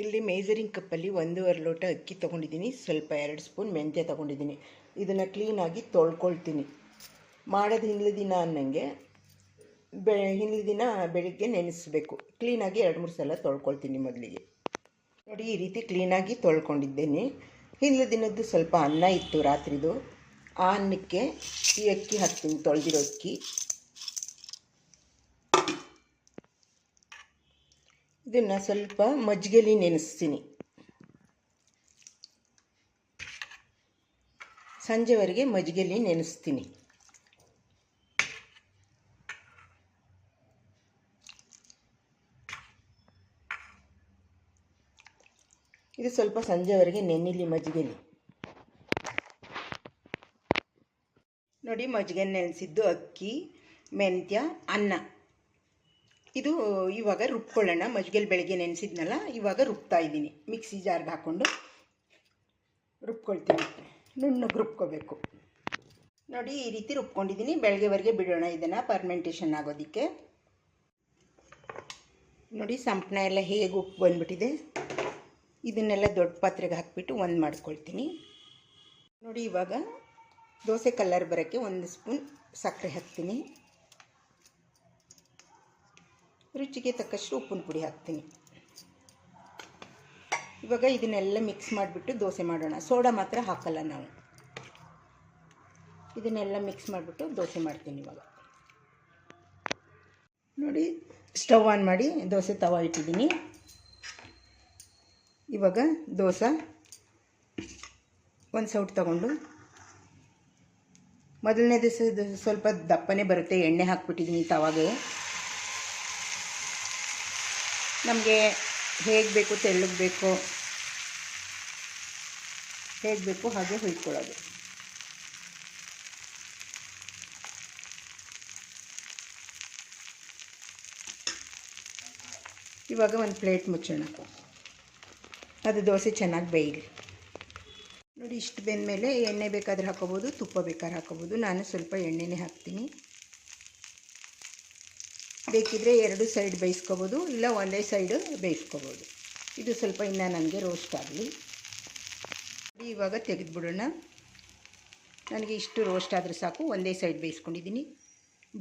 ಇಲ್ಲಿ ಮೇಜರಿಂಗ್ ಕಪ್ಪಲ್ಲಿ ಒಂದೂವರೆ ಲೋಟ ಅಕ್ಕಿ ತೊಗೊಂಡಿದ್ದೀನಿ, ಸ್ವಲ್ಪ ಎರಡು ಸ್ಪೂನ್ ಮೆಂತ್ಯ ತೊಗೊಂಡಿದ್ದೀನಿ. ಇದನ್ನು ಕ್ಲೀನಾಗಿ ತೊಳ್ಕೊಳ್ತೀನಿ. ಮಾಡೋದು ಹಿಂದಿನ ದಿನ ಅನ್ನಂಗೆ ಬೆ, ಹಿಂದಿನ ದಿನ ಬೆಳಿಗ್ಗೆ ನೆನೆಸ್ಬೇಕು. ಕ್ಲೀನಾಗಿ ಎರಡು ಮೂರು ಸಲ ತೊಳ್ಕೊಳ್ತೀನಿ ಮೊದಲಿಗೆ. ನೋಡಿ, ಈ ರೀತಿ ಕ್ಲೀನಾಗಿ ತೊಳ್ಕೊಂಡಿದ್ದೇನೆ. ಹಿಂದಿನ ದಿನದ್ದು ಸ್ವಲ್ಪ ಅನ್ನ ಇತ್ತು ರಾತ್ರಿದು. ಆ ಅನ್ನಕ್ಕೆ ಈ ಅಕ್ಕಿ ಹಾಕ್ತೀನಿ, ತೊಳೆದಿರೋ ಅಕ್ಕಿ. ಇದನ್ನು ಸ್ವಲ್ಪ ಮಜ್ಜಿಗೆಲಿ ನೆನೆಸ್ತೀನಿ. ಸಂಜೆವರೆಗೆ ಮಜ್ಜಿಗೆಲಿ ನೆನೆಸ್ತೀನಿ. ಇದು ಸ್ವಲ್ಪ ಸಂಜೆವರೆಗೆ ನೆನಿಲಿ ಮಜ್ಜಿಗೆಲಿ. ನೋಡಿ ಮಜ್ಜಿಗೆ ನೆನೆಸಿದ್ದು ಅಕ್ಕಿ, ಮೆಂತ್ಯ, ಅನ್ನ. ಇದು ಇವಾಗ ರುಬ್ಕೊಳ್ಳೋಣ. ಮಜ್ಗೆಲ್ ಬೆಳಗ್ಗೆ ನೆನೆಸಿದ್ನಲ್ಲ, ಇವಾಗ ರುಬ್ತಾ ಇದ್ದೀನಿ. ಮಿಕ್ಸಿ ಜಾರ್ಗೆ ಹಾಕ್ಕೊಂಡು ರುಬ್ಕೊಳ್ತೀನಿ. ನುಣ್ಣಗೆ ರುಬ್ಕೋಬೇಕು. ನೋಡಿ, ಈ ರೀತಿ ರುಬ್ಕೊಂಡಿದ್ದೀನಿ. ಬೆಳಗ್ಗೆವರೆಗೆ ಬಿಡೋಣ ಇದನ್ನು, ಪರ್ಮೆಂಟೇಷನ್ ಆಗೋದಕ್ಕೆ. ನೋಡಿ ಸಂಪಣ ಎಲ್ಲ ಹೇಗೆ ಉಪ್ಪು ಬಂದ್ಬಿಟ್ಟಿದೆ. ಇದನ್ನೆಲ್ಲ ದೊಡ್ಡ ಪಾತ್ರೆಗೆ ಹಾಕಿಬಿಟ್ಟು ಒಂದು ಮಾಡಿಸ್ಕೊಳ್ತೀನಿ ನೋಡಿ, ಇವಾಗ ದೋಸೆ ಕಲ್ಲರ್ ಬರೋಕ್ಕೆ ಒಂದು ಸ್ಪೂನ್ ಸಕ್ಕರೆ ಹಾಕ್ತೀನಿ. ರುಚಿಗೆ ತಕ್ಕಷ್ಟು ಉಪ್ಪಿನ ಪುಡಿ ಹಾಕ್ತೀನಿ. ಇವಾಗ ಇದನ್ನೆಲ್ಲ ಮಿಕ್ಸ್ ಮಾಡಿಬಿಟ್ಟು ದೋಸೆ ಮಾಡೋಣ. ಸೋಡಾ ಮಾತ್ರ ಹಾಕಲ್ಲ ನಾವು. ಇದನ್ನೆಲ್ಲ ಮಿಕ್ಸ್ ಮಾಡಿಬಿಟ್ಟು ದೋಸೆ ಮಾಡ್ತೀನಿ ಇವಾಗ. ನೋಡಿ ಸ್ಟವ್ ಆನ್ ಮಾಡಿ ದೋಸೆ ತವ ಇಟ್ಟಿದ್ದೀನಿ. ಇವಾಗ ದೋಸೆ ಒಂದು ಸೌಟ್ ತಗೊಂಡು ಮೊದಲನೇ ದಿವಸ ಸ್ವಲ್ಪ ದಪ್ಪನೇ ಬರುತ್ತೆ. ಎಣ್ಣೆ ಹಾಕ್ಬಿಟ್ಟಿದ್ದೀನಿ ತವಾಗೆ. ನಮಗೆ ಹೇಗೆ ಬೇಕು, ತೆಳ್ಳಗೆ ಬೇಕು, ಹೇಗೆ ಬೇಕು ಹಾಗೆ ಹುಯ್ಕೊಳ್ಳೋದು. ಇವಾಗ ಒಂದು ಪ್ಲೇಟ್ ಮುಚ್ಚೋಣ. ಅದು ದೋಸೆ ಚೆನ್ನಾಗಿ ಬೇಯಲಿ. ನೋಡಿ, ಇಷ್ಟು ಬೆಂದಮೇಲೆ ಎಣ್ಣೆ ಬೇಕಾದ್ರೆ ಹಾಕೋಬೋದು, ತುಪ್ಪ ಬೇಕಾದ್ರೆ ಹಾಕೋಬೋದು. ನಾನು ಸ್ವಲ್ಪ ಎಣ್ಣೆನೇ ಹಾಕ್ತೀನಿ. ಬೇಕಿದ್ರೆ ಎರಡು ಸೈಡ್ ಬೇಯಿಸ್ಕೋಬೋದು, ಇಲ್ಲ ಒಂದೇ ಸೈಡು ಬೇಯಿಸ್ಕೋಬೋದು. ಇದು ಸ್ವಲ್ಪ ಇನ್ನು ನನಗೆ ರೋಸ್ಟ್ ಆಗಲಿ. ಇವಾಗ ತೆಗೆದುಬಿಡೋಣ. ನನಗೆ ಇಷ್ಟು ರೋಸ್ಟ್ ಆದರೂ ಸಾಕು, ಒಂದೇ ಸೈಡ್ ಬೇಯಿಸ್ಕೊಂಡಿದ್ದೀನಿ.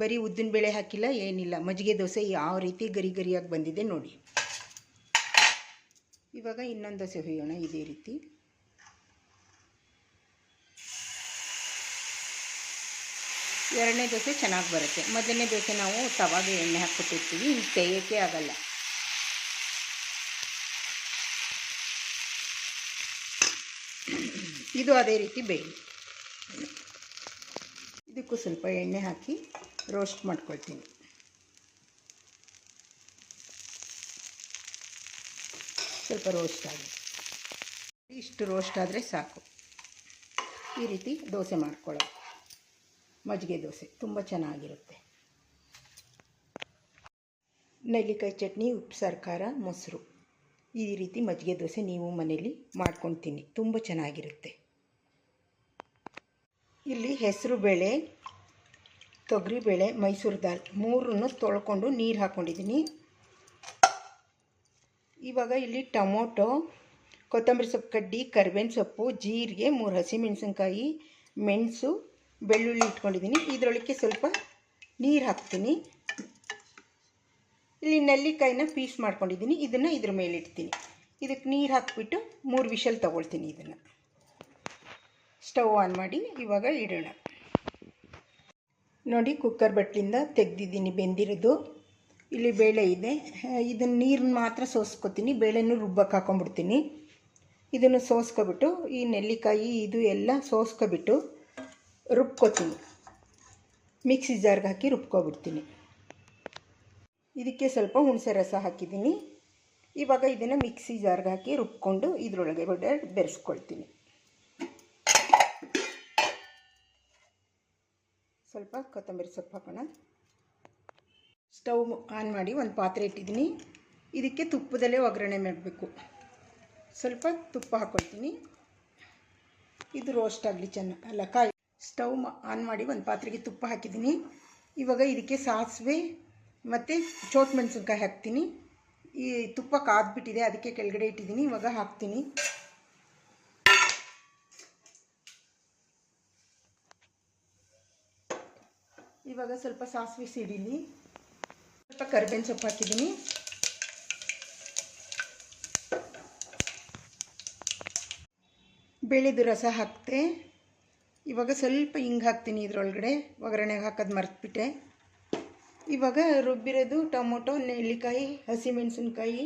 ಬರೀ ಉದ್ದಿನ ಬೇಳೆ ಹಾಕಿಲ್ಲ, ಏನಿಲ್ಲ. ಮಜ್ಜಿಗೆ ದೋಸೆ ಯಾವ ರೀತಿ ಗರಿ ಗರಿಯಾಗಿ ಬಂದಿದೆ ನೋಡಿ. ಇವಾಗ ಇನ್ನೊಂದು ದೋಸೆ ಹೊಯ್ಯೋಣ, ಇದೇ ರೀತಿ. ಎರಡನೇ ದೋಸೆ ಚೆನ್ನಾಗಿ ಬರುತ್ತೆ. ಮೊದಲನೇ ದೋಸೆ ನಾವು ತವಾಗೆ ಎಣ್ಣೆ ಹಾಕ್ಬಿಟ್ಟಿರ್ತೀವಿ. ಇಲ್ಲಿ ತೆಗೆಯೋಕ್ಕೆ ಆಗಲ್ಲ. ಇದು ಅದೇ ರೀತಿ ಬೇಯಿ. ಇದಕ್ಕೂ ಸ್ವಲ್ಪ ಎಣ್ಣೆ ಹಾಕಿ ರೋಸ್ಟ್ ಮಾಡ್ಕೊಳ್ತೀನಿ. ಸ್ವಲ್ಪ ರೋಸ್ಟ್ ಆಗಿ. ಇಷ್ಟು ರೋಸ್ಟ್ ಆದರೆ ಸಾಕು. ಈ ರೀತಿ ದೋಸೆ ಮಾಡ್ಕೊಳ್ಳೋದು. ಮಜ್ಜಿಗೆ ದೋಸೆ, ತುಂಬ ಚೆನ್ನಾಗಿರುತ್ತೆ. ನೆಲ್ಲಿಕಾಯಿ ಚಟ್ನಿ, ಉಪ್ಪು ಸರ್ಕಾರ, ಮೊಸರು. ಈ ರೀತಿ ಮಜ್ಜಿಗೆ ದೋಸೆ ನೀವು ಮನೇಲಿ ಮಾಡ್ಕೊಂಡು ತಿನ್ನಿ ತುಂಬ ಚೆನ್ನಾಗಿರುತ್ತೆ. ಇಲ್ಲಿ ಹೆಸರು ಬೇಳೆ ತೊಗರಿಬೇಳೆ ಮೈಸೂರು ದಾಲ್ ಮೂರನ್ನು ತೊಳ್ಕೊಂಡು ನೀರು ಹಾಕ್ಕೊಂಡಿದ್ದೀನಿ ಇವಾಗ ಇಲ್ಲಿ ಟೊಮೊಟೊ, ಕೊತ್ತಂಬರಿ ಸೊಪ್ಪು ಕಡ್ಡಿ, ಕರಿಬೇವಿನ ಸೊಪ್ಪು, ಜೀರಿಗೆ, ಮೂರು ಹಸಿಮೆಣಸಿನ್ಕಾಯಿ, ಮೆಣಸು ಬೆಳ್ಳುಳ್ಳಿ ಇಟ್ಕೊಂಡಿದ್ದೀನಿ. ಇದರೊಳಕ್ಕೆ ಸ್ವಲ್ಪ ನೀರು ಹಾಕ್ತೀನಿ. ಇಲ್ಲಿ ನೆಲ್ಲಿಕಾಯಿನ ಪೀಸ್ ಮಾಡ್ಕೊಂಡಿದ್ದೀನಿ. ಇದನ್ನು ಇದ್ರ ಮೇಲೆ ಇಡ್ತೀನಿ. ಇದಕ್ಕೆ ನೀರು ಹಾಕಿಬಿಟ್ಟು ಮೂರು ವಿಷಲ್ ತೊಗೊಳ್ತೀನಿ ಇದನ್ನು. ಸ್ಟವ್ ಆನ್ ಮಾಡಿ ಇವಾಗ ಇಡೋಣ. ನೋಡಿ, ಕುಕ್ಕರ್ ಬಟ್ಲಿಂದ ತೆಗೆದಿದ್ದೀನಿ ಬೆಂದಿರೋದು. ಇಲ್ಲಿ ಬೇಳೆ ಇದೆ. ಇದನ್ನು ನೀರನ್ನ ಮಾತ್ರ ಸೋಸ್ಕೊತೀನಿ. ಬೇಳೆನೂ ರುಬ್ಬಕ್ಕೆ ಹಾಕೊಂಡ್ಬಿಡ್ತೀನಿ. ಇದನ್ನು ಸೋಸ್ಕೊಬಿಟ್ಟು ಈ ನೆಲ್ಲಿಕಾಯಿ, ಇದು ಎಲ್ಲ ಸೋಸ್ಕೊಬಿಟ್ಟು ರುಬ್ಕೋತೀನಿ. ಮಿಕ್ಸಿ ಜಾರ್ಗೆ ಹಾಕಿ ರುಬ್ಕೊಬಿಡ್ತೀನಿ. ಇದಕ್ಕೆ ಸ್ವಲ್ಪ ಹುಣಸೆ ರಸ ಹಾಕಿದ್ದೀನಿ. ಇವಾಗ ಇದನ್ನು ಮಿಕ್ಸಿ ಜಾರ್ಗೆ ಹಾಕಿ ರುಬ್ಕೊಂಡು ಇದರೊಳಗೆ ಒಡೆ ಬೆರೆಸ್ಕೊಳ್ತೀನಿ. ಸ್ವಲ್ಪ ಕೊತ್ತಂಬರಿ ಸೊಪ್ಪು ಹಾಕೋಣ. ಸ್ಟವ್ ಆನ್ ಮಾಡಿ ಒಂದು ಪಾತ್ರೆ ಇಟ್ಟಿದ್ದೀನಿ. ಇದಕ್ಕೆ ತುಪ್ಪದಲ್ಲೇ ಒಗ್ಗರಣೆ ಮಾಡಬೇಕು. ಸ್ವಲ್ಪ ತುಪ್ಪ ಹಾಕ್ಕೊಳ್ತೀನಿ ಇದು ರೋಸ್ಟ್ ಆಗಲಿ ಚೆನ್ನಾಗಿ ಅಲ್ಲ ಕಾಯಿ ಸ್ಟವ್ ಆನ್ ಮಾಡಿ ಒಂದು ಪಾತ್ರೆಗೆ ತುಪ್ಪ ಹಾಕಿದ್ದೀನಿ. ಇವಾಗ ಇದಕ್ಕೆ ಸಾಸಿವೆ ಮತ್ತು ಚೋಟ್ ಮೆಣಸಿನ್ಕಾಯಿ ಹಾಕ್ತೀನಿ. ಈ ತುಪ್ಪ ಕಾದ್ಬಿಟ್ಟಿದೆ, ಅದಕ್ಕೆ ಕೆಳಗಡೆ ಇಟ್ಟಿದ್ದೀನಿ. ಇವಾಗ ಹಾಕ್ತೀನಿ. ಇವಾಗ ಸ್ವಲ್ಪ ಸಾಸಿವೆ ಸಿಡಿಲಿ, ಸ್ವಲ್ಪ ಕರಿಬೇವಿನ ಸೊಪ್ಪು ಹಾಕಿದ್ದೀನಿ. ಬೇಳೆದು ರಸ ಹಾಕ್ತೆ. ಇವಾಗ ಸ್ವಲ್ಪ ಹಿಂಗೆ ಹಾಕ್ತೀನಿ ಇದರೊಳಗಡೆ. ಒಗ್ಗರಣೆಗೆ ಹಾಕೋದು ಮರ್ತ್ಬಿಟ್ಟೆ. ಇವಾಗ ರುಬ್ಬಿರೋದು ಟೊಮೊಟೊ, ನೆಲ್ಲಿಕಾಯಿ, ಹಸಿಮೆಣಸಿನ್ಕಾಯಿ,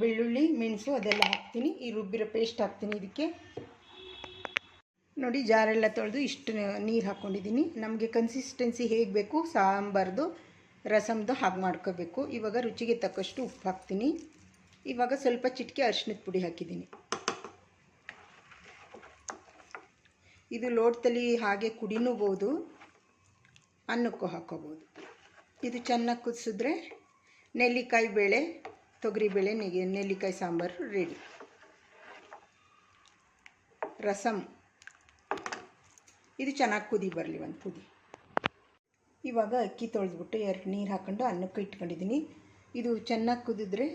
ಬೆಳ್ಳುಳ್ಳಿ, ಮೆಣಸು ಅದೆಲ್ಲ ಹಾಕ್ತೀನಿ. ಈ ರುಬ್ಬಿರೋ ಪೇಸ್ಟ್ ಹಾಕ್ತೀನಿ ಇದಕ್ಕೆ. ನೋಡಿ ಜಾರೆಲ್ಲ ತೊಳೆದು ಇಷ್ಟು ನೀರು ಹಾಕ್ಕೊಂಡಿದ್ದೀನಿ ನಮಗೆ ಕನ್ಸಿಸ್ಟೆನ್ಸಿ ಹೇಗೆ ಬೇಕು? ಸಾಂಬಾರ್ದು, ರಸಮ್ದು ಹಾಗೆ ಮಾಡ್ಕೋಬೇಕು. ಇವಾಗ ರುಚಿಗೆ ತಕ್ಕಷ್ಟು ಉಪ್ಪು ಹಾಕ್ತೀನಿ. ಇವಾಗ ಸ್ವಲ್ಪ ಚಿಟಿಕೆ ಅರಿಶಿನದ ಪುಡಿ ಹಾಕಿದ್ದೀನಿ. ಇದು ಲೋಟದಲ್ಲಿ ಹಾಗೆ ಕುಡಿನೂಬೋದು, ಅನ್ನಕ್ಕೂ ಹಾಕ್ಕೋಬೋದು. ಇದು ಚೆನ್ನಾಗಿ ಕುದಿಸಿದ್ರೆ ನೆಲ್ಲಿಕಾಯಿ ಬೇಳೆ ತೊಗರಿಬೇಳೆ ನೆಗೆ, ನೆಲ್ಲಿಕಾಯಿ ಸಾಂಬಾರು ರೆಡಿ ರಸಮ್ ಇದು ಚೆನ್ನಾಗಿ ಕುದಿ ಬರಲಿ ಒಂದು ಕುದಿ ಇವಾಗ ಅಕ್ಕಿ ತೊಳೆದ್ಬಿಟ್ಟು ಎರಡು ನೀರು ಹಾಕ್ಕೊಂಡು ಅನ್ನಕ್ಕೆ ಇಟ್ಕೊಂಡಿದ್ದೀನಿ ಇದು ಚೆನ್ನಾಗಿ ಕುದಿದ್ರೆ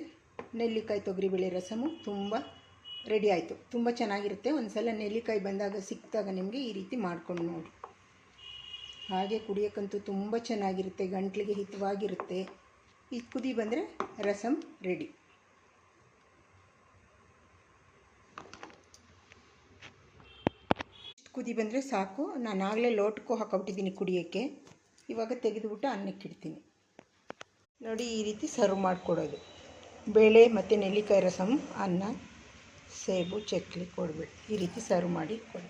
ನೆಲ್ಲಿಕಾಯಿ ತೊಗರಿಬೇಳೆ ರಸಮು ತುಂಬ ರೆಡಿ ಆಯಿತು. ತುಂಬ ಚೆನ್ನಾಗಿರುತ್ತೆ. ಒಂದು ಸಲ ನೆಲ್ಲಿಕಾಯಿ ಬಂದಾಗ ಸಿಕ್ಕಿದಾಗ ನಿಮಗೆ ಈ ರೀತಿ ಮಾಡ್ಕೊಂಡು ನೋಡಿ. ಹಾಗೆ ಕುಡಿಯೋಕ್ಕಂತೂ ತುಂಬ ಚೆನ್ನಾಗಿರುತ್ತೆ. ಗಂಟ್ಲಿಗೆ ಹಿತವಾಗಿರುತ್ತೆ. ಈ ಕುದಿ ಬಂದರೆ ರಸಮ್ ರೆಡಿ. ಕುದಿ ಬಂದರೆ ಸಾಕು. ನಾನು ಆಗಲೇ ಲೋಟಕ್ಕೂ ಹಾಕೊಬಿಟ್ಟಿದ್ದೀನಿ ಕುಡಿಯೋಕ್ಕೆ. ಇವಾಗ ತೆಗೆದುಬಿಟ್ಟು ಅನ್ನಕ್ಕಿಡ್ತೀನಿ ನೋಡಿ ಈ ರೀತಿ ಸರ್ವ್ ಮಾಡಿಕೊಡೋದು. ಬೇಳೆ ಮತ್ತು ನೆಲ್ಲಿಕಾಯಿ ರಸಮ್ ಅನ್ನ. ಸೇಬು ಚಕ್ಲಿ ಕೊಡಬೇಡಿ ಈ ರೀತಿ ಸರ್ವ್ ಮಾಡಿ ಕೊಡಿ